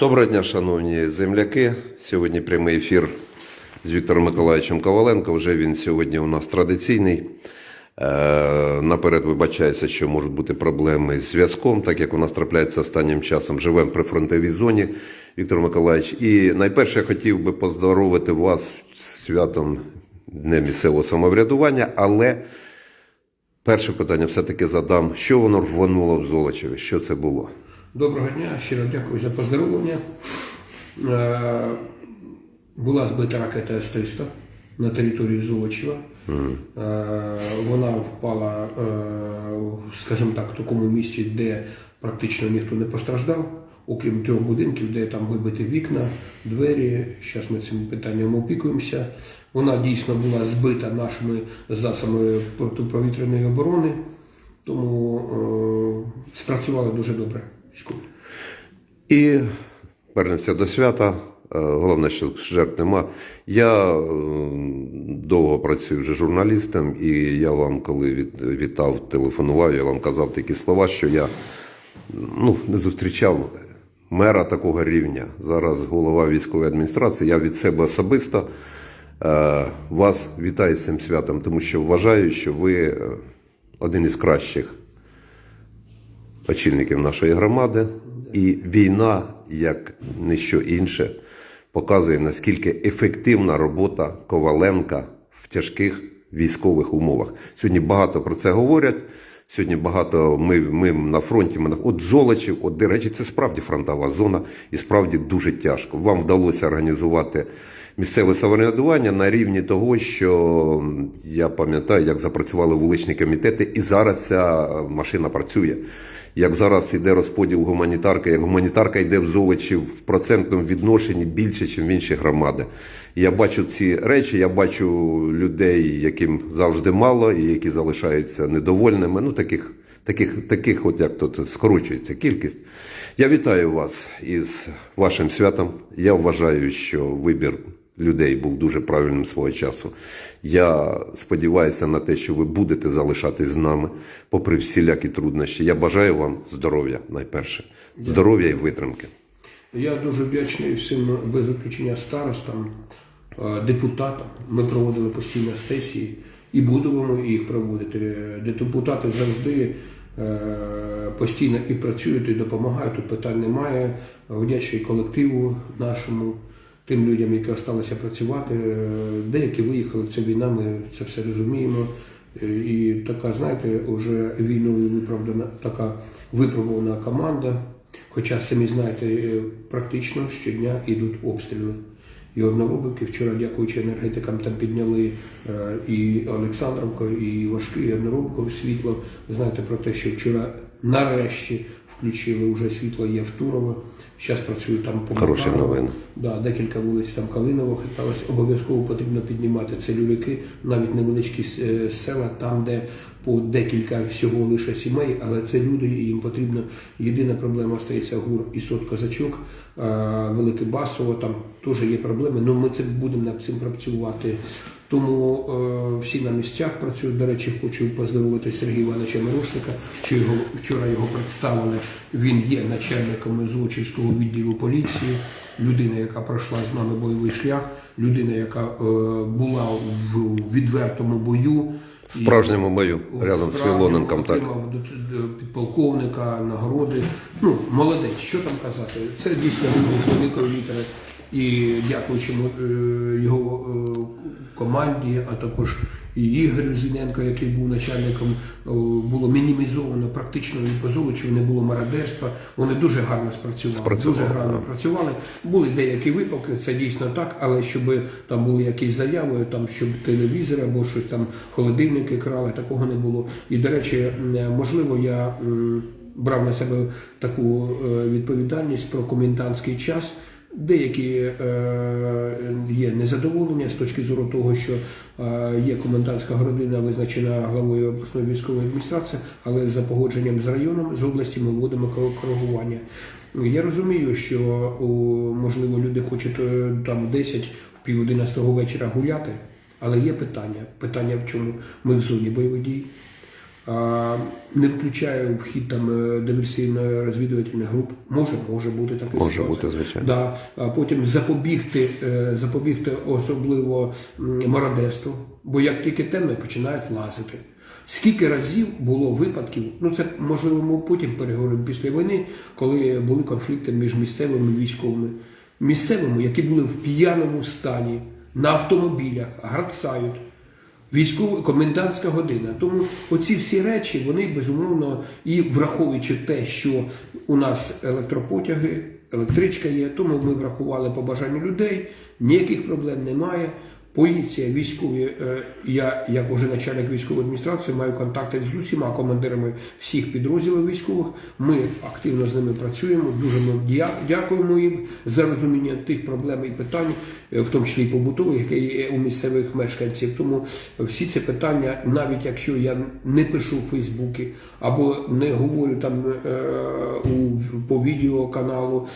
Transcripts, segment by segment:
Доброго дня, шановні земляки. Сьогодні прямий ефір з Віктором Миколаївичем Коваленко. Вже він сьогодні у нас традиційний. Е, Наперед вибачається, що можуть бути проблеми з зв'язком, так як у нас трапляється останнім часом. Живемо при фронтовій зоні, Віктор Миколаївич. І найперше я хотів би поздоровити вас святом Днем місцевого самоврядування, але перше питання все-таки задам: що воно рвонуло в Золочеві? Що це було? Доброго дня, щиро дякую за поздоровлення. Е, Була збита ракета С-300 на території Золочева. Е, Вона впала, е, скажімо так, в такому місці, де практично ніхто не постраждав, окрім трьох будинків, де там вибиті вікна, двері. Зараз ми цим питанням опікуємося. Вона дійсно була збита нашими засобами протиповітряної оборони, тому спрацювали дуже добре. І вернемося до свята. Е, Головне, що жертв нема. Я е, довго працюю вже журналістом, і я вам, коли вітав, телефонував, я вам казав такі слова, що я ну, не зустрічав мера такого рівня. Зараз голова військової адміністрації. Я від себе особисто е, вас вітаю з цим святом, тому що вважаю, що ви один із кращих очільників нашої громади. І війна, як ніщо інше, показує наскільки ефективна робота Коваленка в тяжких військових умовах. Сьогодні багато про це говорять. Сьогодні багато ми, ми на фронті. Ми на от Золочів, от до речі, це справді фронтова зона, і справді дуже тяжко. Вам вдалося організувати місцеве самоврядування на рівні того, що я пам'ятаю, як запрацювали вуличні комітети, і зараз ця машина працює. Як зараз іде розподіл гуманітарки, як гуманітарка йде в Золочі в процентному відношенні більше, ніж в інші громади. Я бачу ці речі, я бачу людей, яким завжди мало, і які залишаються недовольними. Ну, таких, таких, таких, от як тут скорочується кількість. Я вітаю вас із вашим святом. Я вважаю, що вибір людей був дуже правильним свого часу. Я сподіваюся на те, що ви будете залишатись з нами, попри всілякі труднощі. Я бажаю вам здоров'я найперше, здоров'я і витримки. Я дуже вдячний всім без виключення старостам, е, депутатам. Ми проводили постійно сесії і будемо їх проводити. Де депутати завжди е, постійно і працюють, і допомагають. Тут питань немає. Вдячний колективу нашому, тим людям, які залишилися працювати. Е, Деякі виїхали, це війна, ми це все розуміємо. Е, І така, знаєте, вже війною виправдана така випробувана команда. Хоча самі знаєте, е, практично щодня йдуть обстріли. І одноробики вчора, дякуючи енергетикам, там підняли і Олександровка, і Важки, і одноробкове світло. Знаєте про те, що вчора нарешті включили вже світло є в Турово. Зараз працюю там по Хороші новини. Да, декілька вулиць там Калиново хиталось. Обов'язково потрібно піднімати целюрики, навіть невеличкі е, села, там, де по декілька всього лише сімей, але це люди, і їм потрібно. Єдина проблема остається гур і сот козачок, велике басово, там теж є проблеми. Ну ми це будемо над цим працювати. Тому е, всі на місцях працюють. До речі, хочу поздоровити Сергія Івановича Мирошника, що його вчора його представили. Він є начальником Злочівського відділу поліції, людина, яка пройшла з нами бойовий шлях, людина, яка е, була в відвертому бою. В справжньому бою рядом з Філоненком. Так. Підполковника, нагороди. Ну, молодець, що там казати? Це дійсно з великої літери. І дякуючи е, його е, команді, а також і Ігорю Зіненко, який був начальником, було мінімізовано практично і по Золочу, не було мародерства. Вони дуже гарно спрацювали. Спрацювали, дуже гарно працювали. Були деякі випадки, це дійсно так, але щоб там були якісь заяви, там щоб телевізори або щось там холодильники крали, такого не було. І до речі, можливо, я брав на себе таку е, відповідальність про комендантський час. Деякі е, є незадоволення з точки зору того, що е, є комендантська година визначена главою обласної військової адміністрації, але за погодженням з районом з області ми вводимо коригування. Я розумію, що можливо люди хочуть е, там в 10 в пів 11 вечора гуляти, але є питання. Питання в чому? Ми в зоні бойових дій. Не включає в хід там е, диверсійно-розвідувальних груп. Може, може бути така Може ситуація. бути, звичайно. Да. А потім запобігти, е, запобігти особливо мародерству, бо як тільки темно, починають лазити. Скільки разів було випадків, ну це можливо ми потім переговоримо після війни, коли були конфлікти між місцевими військовими, місцевими, які були в п'яному стані, на автомобілях, грацають. Військова комендантська година. Тому оці всі речі, вони безумовно, і враховуючи те, що у нас електропотяги, електричка є, тому ми врахували побажання людей, ніяких проблем немає. Поліція, військові, е, я як уже начальник військової адміністрації маю контакти з усіма командирами всіх підрозділів військових. Ми активно з ними працюємо. Дуже ми дякуємо їм за розуміння тих проблем і питань, е, в тому числі і побутових, які є у місцевих мешканців. Тому всі ці питання, навіть якщо я не пишу в Фейсбуці або не говорю там е, у по відеоканалу,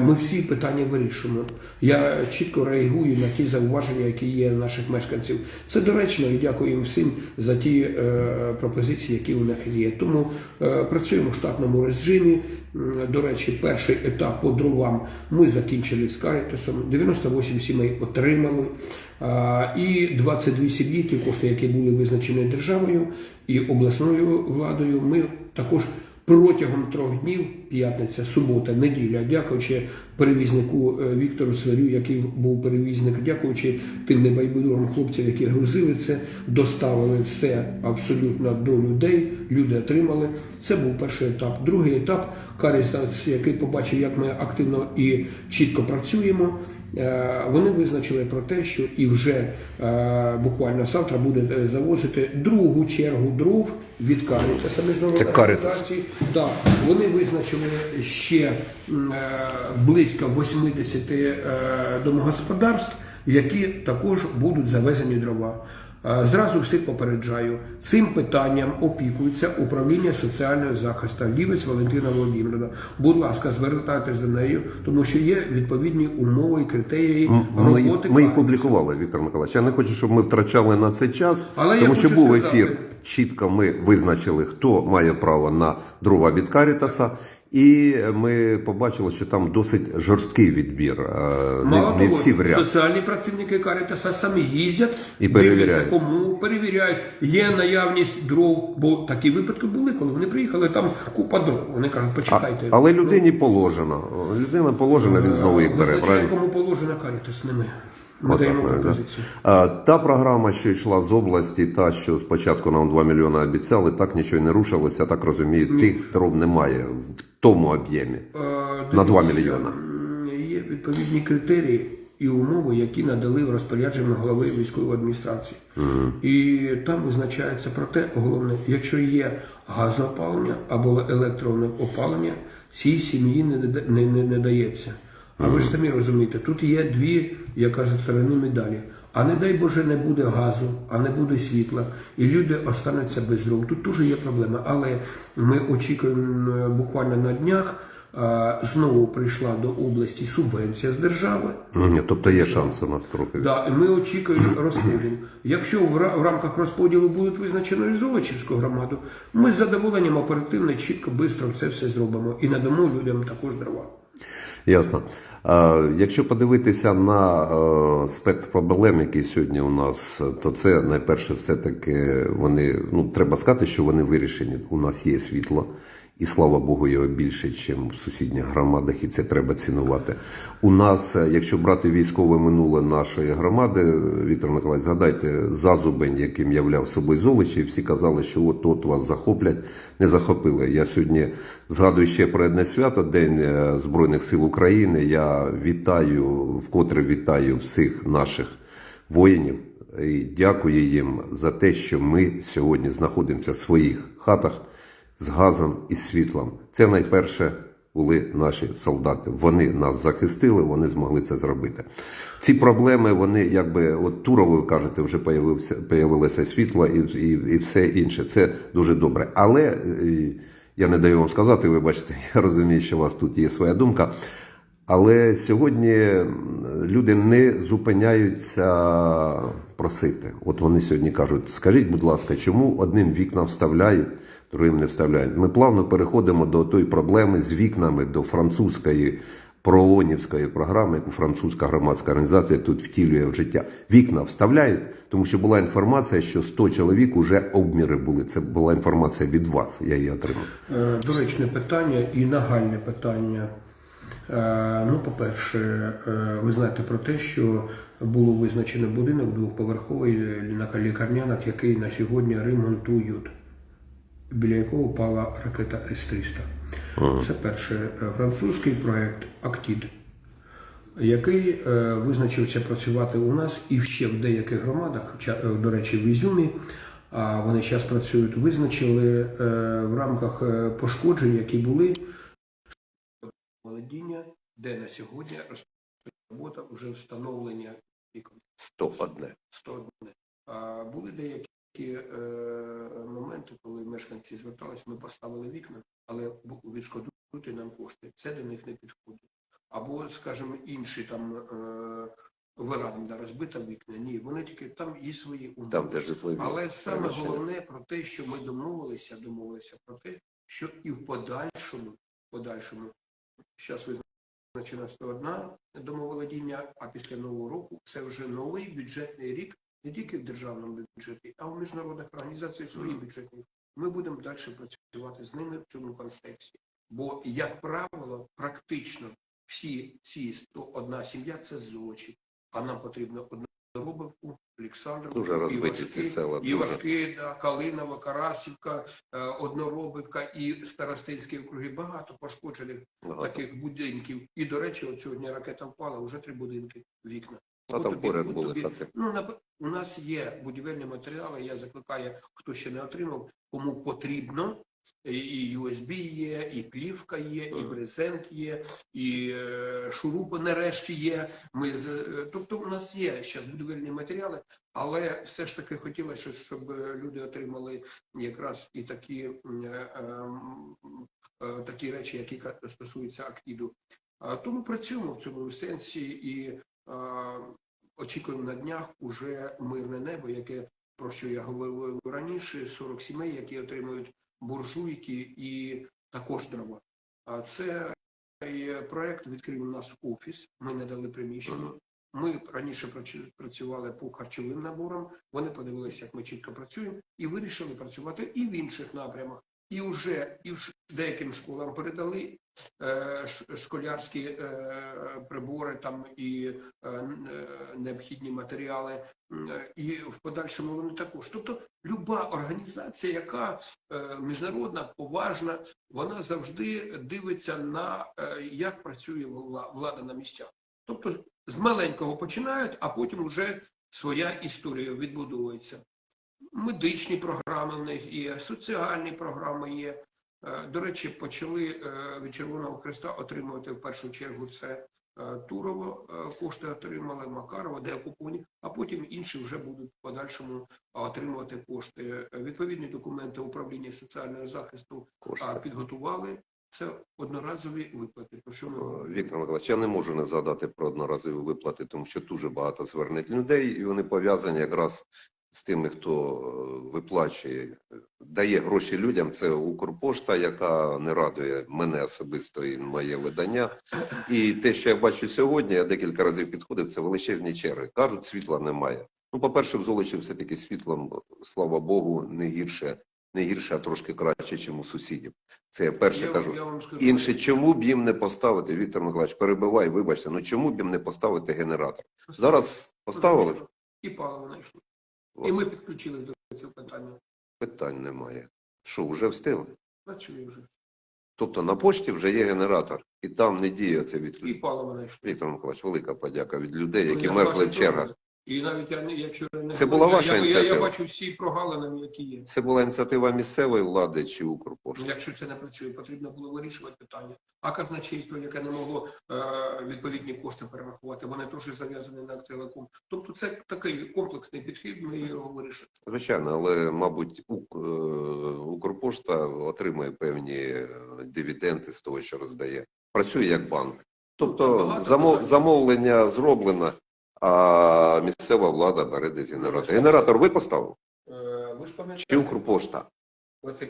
ми всі питання вирішуємо. Я чітко реагую на ті зауваження, які є у наших мешканців. Це доречно і дякую їм всім за ті е, пропозиції, які у них є. Тому е, працюємо в штатному режимі. До речі, перший етап по дровам ми закінчили з Карітасом. 98 сімей отримали. І 22 сім'ї, ті кошти, які були визначені державою і обласною владою, ми також протягом трьох днів, п'ятниця, субота, неділя, дякуючи перевізнику е, Віктору Сварю, який був перевізник, дякуючи тим небайбудурим хлопцям, які грузили це, доставили все абсолютно до людей. Люди отримали. Це був перший етап. Другий етап Карістас, який побачив, як ми активно і чітко працюємо. Е, Вони визначили про те, що і вже е, буквально завтра буде завозити другу чергу дров від Карітаса міжнародної організації. Так, вони визначили ще е, близько 80 е, домогосподарств, які також будуть завезені дрова. Е, Зразу всіх попереджаю, цим питанням опікується управління соціального захисту Лівець Валентина Володимирівна. Будь ласка, звертайтесь до неї, тому що є відповідні умови і критерії Ми, роботи. ми їх публікували, Віктор Миколаївич. Я не хочу, щоб ми втрачали на це час, Але тому що був сказати- ефір. Чітко ми визначили, хто має право на дрова від Карітаса, і ми побачили, що там досить жорсткий відбір. Мало Не, не всі в ряд. соціальні працівники Карітаса самі їздять І перевіряють. кому перевіряють. Є наявність дров, бо такі випадки були, коли вони приїхали, там купа дров. Вони кажуть, А, почекайте. але людині положено. Людина положена, він знову їх бере. Правильно? кому положено Карітас, не ми. Ми даємо пропозицію. Та програма, що йшла з області, та що спочатку нам 2 мільйони обіцяли, так нічого не рушилося. Так розумію, тих дров немає в тому об'ємі. На 2 дивіться, мільйона. м, Є відповідні критерії і умови, які надали в розпорядження голови військової адміністрації. І там визначається про те, головне, якщо є газоопалення або електроопалення, цій сім'ї не, не, не, не дається. А ви ж самі розумієте, тут є дві, як кажуть, сторони медалі. А не дай Боже, не буде газу, а не буде світла, і люди остануться без дров. Тут теж є проблема. Але ми очікуємо буквально на днях. Знову прийшла до області субвенція з держави. Ні, тобто є шанс у нас трохи. Да, і ми очікуємо розподіл. Якщо в, в рамках розподілу будуть визначено і Золочівську громаду, ми з задоволенням оперативно, чітко, швидко це все зробимо і надамо людям також дрова. Ясно. А, якщо подивитися на е, спектр проблем, які сьогодні у нас, то це найперше, все-таки вони, ну треба сказати, що вони вирішені. У нас є світло, і слава Богу, його більше, ніж в сусідніх громадах, і це треба цінувати. У нас, е, якщо брати військове минуле нашої громади, Віктор Миколаївич, згадайте зазубень, яким являв собою Золочі, і всі казали, що от от вас захоплять, не захопили. Я сьогодні згадую ще про одне свято, День е, Збройних сил України. Я вітаю, вкотре вітаю всіх наших воїнів і дякую їм за те, що ми сьогодні знаходимося в своїх хатах з газом і світлом. Це найперше були наші солдати. Вони нас захистили, вони змогли це зробити. Ці проблеми, вони якби от Турово, ви кажете, вже появилося світло і, і, і все інше. Це дуже добре. Але е, я не даю вам сказати, ви бачите, я розумію, що у вас тут є своя думка. Але сьогодні люди не зупиняються просити. От вони сьогодні кажуть: скажіть, будь ласка, чому одним вікна вставляють, другим не вставляють? Ми плавно переходимо до тої проблеми з вікнами до французької проонівської програми, яку французька громадська організація тут втілює в життя. Вікна вставляють, тому що була інформація, що 100 чоловік уже обміри були. Це була інформація від вас. Я її отримав. Е, Доречне питання і нагальне питання. Е, Ну, по-перше, е, ви знаєте про те, що було визначено будинок двохповерховий на лікарнянах, який на сьогодні ремонтують, біля якого впала ракета С-300. Це перше. Французький проект Актід, який е, визначився працювати у нас і ще в деяких громадах, е, до речі, в Ізюмі. А вони зараз працюють, визначили е, в рамках е, пошкоджень, які були володіння, де на сьогодні розпочалася робота вже встановлення вікон. 101. 101. А були деякі е, моменти, коли мешканці зверталися, ми поставили вікна, але відшкодуйте нам кошти. Це до них не підходить. Або, скажімо, інші там е, веранда розбита вікна. Ні, вони тільки там є свої умови. Там, де житлові. Але саме приміщення. головне про те, що ми домовилися, домовилися про те, що і в подальшому, в подальшому, зараз визначена 101 домоволодіння, а після нового року це вже новий бюджетний рік, не тільки в державному бюджеті, а в міжнародних організаціях свої бюджетні. Ми будемо далі працювати з ними в цьому контексті. Бо, як правило, практично всі ці 101 сім'я це злочин. А нам потрібно одноробівку, Олександрівку, Дуже розбиті ці села, дуже. Івашки, да, Калинова, Карасівка, е, Одноробівка і Старостинські округи. Багато пошкоджених Багато. таких будинків. І, до речі, от сьогодні ракета впала, вже три будинки, вікна. А там тобі, поряд були тобі. хати. Ну, у нас є будівельні матеріали. Я закликаю, хто ще не отримав, кому потрібно. І USB є, і плівка є, і брезент є, і е, шурупи нарешті є. Ми з е, тобто, у нас є зараз будівельні матеріали, але все ж таки хотілося, щоб люди отримали якраз і такі, е, ем, такі речі, які стосуються актіду. Тому працюємо в цьому сенсі і очікуємо на днях уже мирне небо, яке про що я говорив раніше, 40 сімей, які отримують буржуйки і також дрова. А це проект відкрив у нас офіс. Ми не дали приміщення. Ми раніше працю- працювали по харчовим наборам. Вони подивилися, як ми чітко працюємо, і вирішили працювати і в інших напрямах. І вже і в деяким школам передали школярські е, прибори там і е, е, необхідні матеріали. Е, І в подальшому вони також. Тобто, люба організація, яка е, міжнародна, поважна, вона завжди дивиться на е, як працює влада на місцях. Тобто з маленького починають, а потім вже своя історія відбудовується. Медичні програми в них є, соціальні програми є. Е, До речі, почали е, від Червоного Христа отримувати в першу чергу це е, Турово кошти отримали, Макарова, де окуповані, а потім інші вже будуть в подальшому отримувати кошти. Відповідні документи управління соціального захисту Кошти. підготували. Це одноразові виплати. Про що ми? Віктор Миколаївич, я не можу не згадати про одноразові виплати, тому що дуже багато звернень людей, і вони пов'язані якраз з тими, хто е, виплачує, дає гроші людям. Це Укрпошта, яка не радує мене особисто і моє видання. І те, що я бачу сьогодні, я декілька разів підходив, це величезні черги. Кажуть, світла немає. Ну, по-перше, в Золочі все-таки світлом, слава Богу, не гірше, не гірше, а трошки краще, ніж у сусідів. Це я перше Я, кажу. я вам скажу, Інше, чому б їм не поставити, Віктор Миколаївич, перебивай, вибачте, ну чому б їм не поставити генератор? Зараз поставили? і паливо знайшли. І ми підключили до цього питання. питань немає. Що, вже встигли? Працює вже. Тобто на пошті вже є генератор, і там не діє це І відключення. паливо знайшли. Віктор Миколаївич, велика подяка від людей, Ну, які мерзли в чергах. І навіть я не якщо не Це була я- ваша я, я, я бачу всі прогалини, які є. Це була ініціатива місцевої влади чи Ну, Укрпошти? Якщо це не працює, потрібно було вирішувати питання. А казначейство, яке не могло е, відповідні кошти перерахувати, вони теж зав'язані на телеком. Тобто це такий комплексний підхід, ми його вирішимо. Звичайно, але, мабуть, Ук- е, Укрпошта отримує певні е, дивіденди з того, що роздає. Працює як банк. Тобто замов, замовлення зроблено, а місцева влада бере десь генератор. Генератор ви поставили? Е, Ви ж Чи пам'ятаєте, Укрпошта? Василь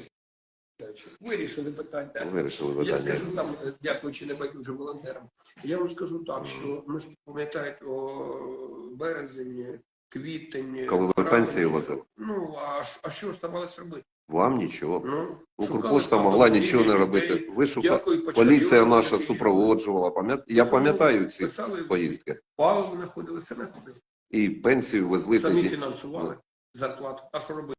Сергійович, вирішили питання. Вирішили Я питання. скажу там, е, дякуючи небайдужим волонтерам. Я вам скажу так, що ми ж пам'ятаєте, о, березень, квітень. Коли ви травень. пенсію возили? Ну, а, а що оставалось робити? Вам нічого. Ну, Укрпошта могла нічого не робити. Ви. Дякую, Поліція наша супроводжувала. Пам'ят... Я пам'ятаю ці Писали, поїздки. Паливо знаходили, це знаходили. І пенсію везли Самі тоді. фінансували зарплату. А що робити?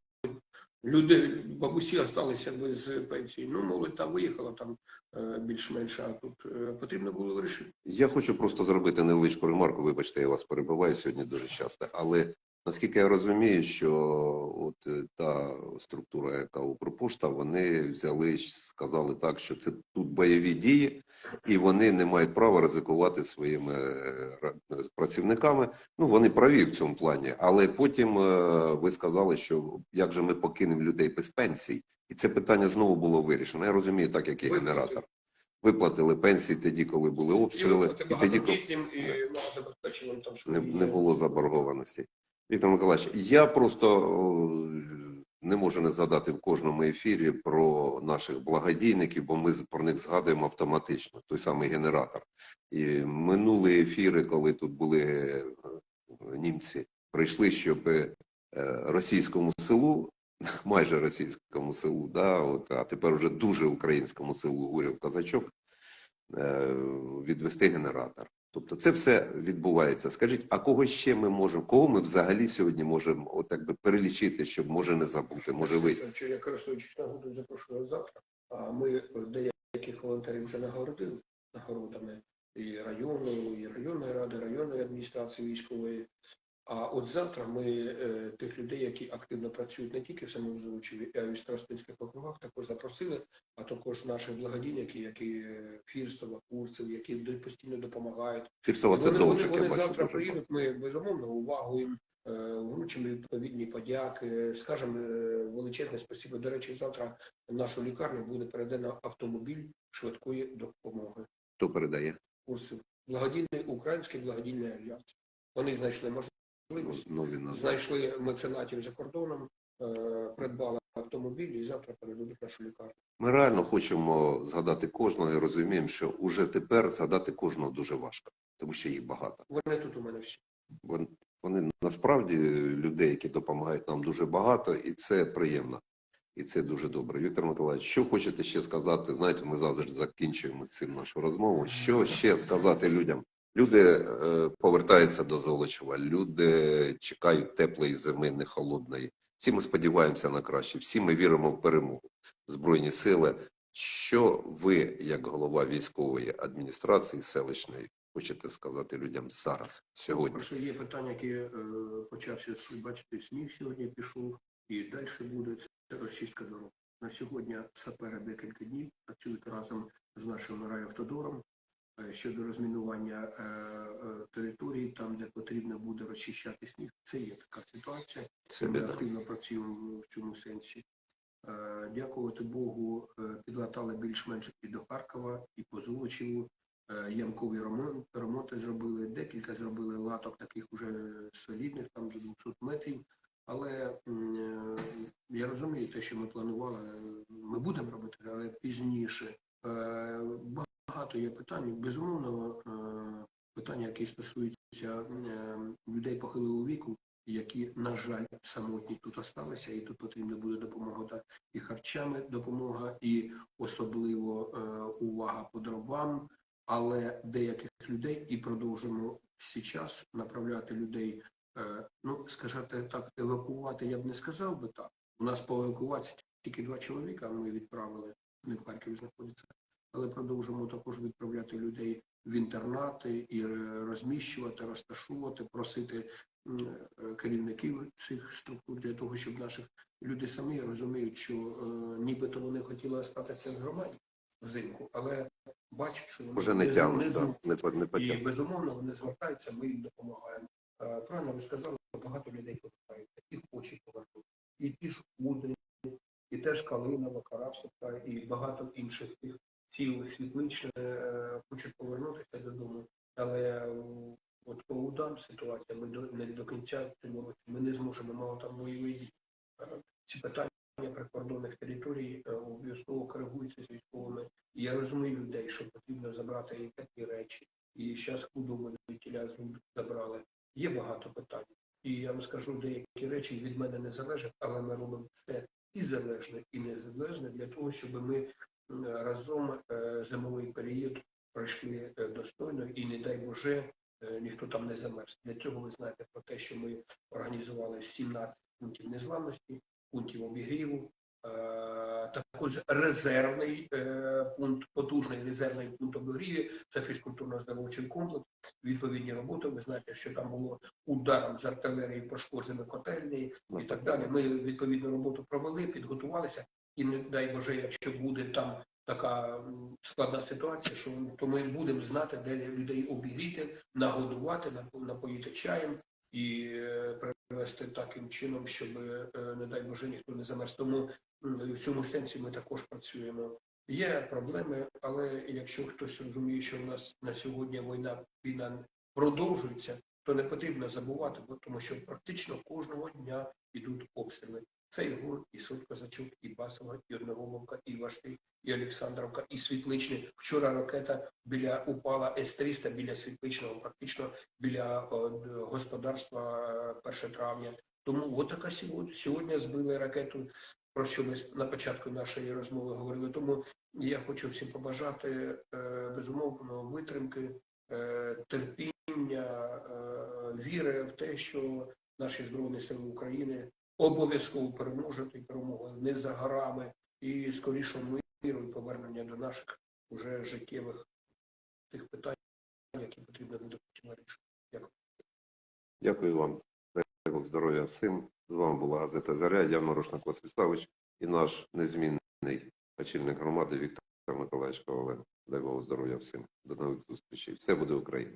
Люди, бабусі залишилися без пенсії. Ну, молодь там виїхала там е, більш-менш, а тут е, потрібно було вирішити. Я хочу просто зробити невеличку ремарку. Вибачте, я вас перебиваю сьогодні дуже часто. Але наскільки я розумію, що от е, та структура, яка Укрпошта, вони взяли, сказали так, що це тут бойові дії, і вони не мають права ризикувати своїми е, працівниками. Ну вони праві в цьому плані. Але потім е, ви сказали, що як же ми покинемо людей без пенсій, і це питання знову було вирішено. Я розумію, так як і генератор. Виплатили пенсії тоді, коли були обстріли, і тоді, коли і не, не було заборгованості. Віктор Миколаївич, я просто не можу не згадати в кожному ефірі про наших благодійників, бо ми про них згадуємо автоматично, той самий генератор. І минулі ефіри, коли тут були е, німці, прийшли, щоб е, російському селу, майже російському селу, да, от, а тепер уже дуже українському селу Гурів Казачок, е, відвести генератор. Тобто це все відбувається. Скажіть, а кого ще ми можемо, кого ми взагалі сьогодні можемо от так би перелічити, щоб може не забути, може ви. Я користуючись нагодою, запрошую завтра. А ми деяких волонтерів вже нагородили нагородами і районної, і районної ради, районної адміністрації військової. А от завтра ми е, тих людей, які активно працюють не тільки в самому Золочеві, а й в Старостинських округах, також запросили, а також наших благодійників, які е, Фірсова, Курцев, які постійно допомагають. Фірсова це вони, довше, вони, вони бачу. завтра дуже приїдуть. Ми безумовно увагу їм е, вручимо відповідні подяки. Скажемо величезне спасибо. До речі, завтра в нашу лікарню буде передано автомобіль швидкої допомоги. Хто передає? Курсів благодійний український благодійний альянс. Вони знайшли можливість, Нові назви. знайшли меценатів за кордоном, е, придбали автомобіль і завтра передадуть нашу лікарню. Ми реально хочемо згадати кожного і розуміємо, що уже тепер згадати кожного дуже важко, тому що їх багато. Вони тут у мене всі. Вон- Вони насправді людей, які допомагають нам дуже багато, і це приємно. І це дуже добре. Віктор Миколаївич, що хочете ще сказати? Знаєте, ми завжди закінчуємо цим нашу розмову. Що ще сказати людям? Люди е, повертаються до Золочева, люди чекають теплої зими, не холодної. Всі ми сподіваємося на краще, всі ми віримо в перемогу. Збройні сили. Що ви, як голова військової адміністрації селищної, хочете сказати людям зараз, сьогодні? Просто є питання, які е, почався бачити, сніг сьогодні пішов, і далі буде це розчистка дорог. На сьогодні сапери декілька днів працюють разом з нашим райавтодором щодо розмінування е, е, території, там, де потрібно буде розчищати сніг. Це є така ситуація. Це Ми активно працюємо в цьому сенсі. Е, Дякувати Богу, е, підлатали більш-менш і до Харкова, і по Золочеву. Е, Ямкові ремонт, ремонти зробили, декілька зробили латок таких уже солідних, там до 200 метрів. Але е, я розумію те, що ми планували, е, ми будемо робити, але пізніше. Багато є питань. Безумовно, е, питання, які стосуються е, людей похилого віку, які, на жаль, самотні тут осталися, і тут потрібна буде допомога і харчами допомога, і особливо е, увага по дровам, але деяких людей і продовжуємо зараз направляти людей. Ну, скажати так, евакувати я б не сказав би так. У нас по евакуації тільки два чоловіка ми відправили, вони в Харкові знаходяться, але продовжуємо також відправляти людей в інтернати і розміщувати, розташовувати, просити е, керівників цих структур для того, щоб наших люди самі розуміють, що е, нібито вони хотіли остатися в громаді взимку, але бачать, що вони Вже не не- тягнуть, да, не, не І безумовно вони звертаються, ми їм допомагаємо. Е, Правильно ви сказали, багато людей повертаються і хочуть повернути. І ті ж Уди, і теж Калинова, Карасовка, і багато інших тих сіл світлич е, хочуть повернутися додому. там ситуація, ми до, не до кінця в цьому році ми не зможемо мало там бойові дії. Е, Ці питання прикордонних територій е, обов'язково коригуються з військовими. І я розумію людей, що потрібно забрати і такі речі. І зараз худобу тіля забрали. Є багато питань. І я вам скажу, деякі речі від мене не залежать, але ми робимо все і залежне, і незалежне для того, щоб ми разом е, зимовий період пройшли е, достойно і, не дай Боже, е, ніхто там не замерз. Для цього ви знаєте про те, що ми організували 17 пунктів незламності, пунктів обігріву, також резервний пункт, потужний резервний пункт обігріву, це фізкультурно-здоровчий комплекс, відповідні роботи. Ви знаєте, що там було ударом з артилерії пошкоджені котельні і так далі. Ми відповідну роботу провели, підготувалися, і не дай Боже, якщо буде там така складна ситуація, що то ми будемо знати, де людей обігріти, нагодувати, нап- напоїти чаєм і е, привести таким чином, щоб, е, не дай Боже, ніхто не замерз. Тому в цьому сенсі ми також працюємо. Є проблеми, але якщо хтось розуміє, що в нас на сьогодні війна війна продовжується, то не потрібно забувати, тому що практично кожного дня йдуть обстріли. Це і і Суд Козачук, і Басова, і Одноголовка, і Вашти, і Олександровка, і Світличний. Вчора ракета біля упала С-300 біля Світличного, практично біля господарства е, 1 травня. Тому от така сьогодні. Сьогодні збили ракету, про що ми на початку нашої розмови говорили. Тому я хочу всім побажати е, безумовно витримки, е, терпіння, е, віри в те, що наші збройні сили України обов'язково і перемогою не за горами, і скорішого миру і повернення до наших уже життєвих тих питань, які потрібно потім вирішити. Дякую Дякую вам. Дай Бог здоров'я всім. З вами була газета Заря, я Морошник Васильставич і наш незмінний очільник громади Віктор Миколаївич Коваленко. Дай Бог здоров'я всім. До нових зустрічей. Все буде Україна.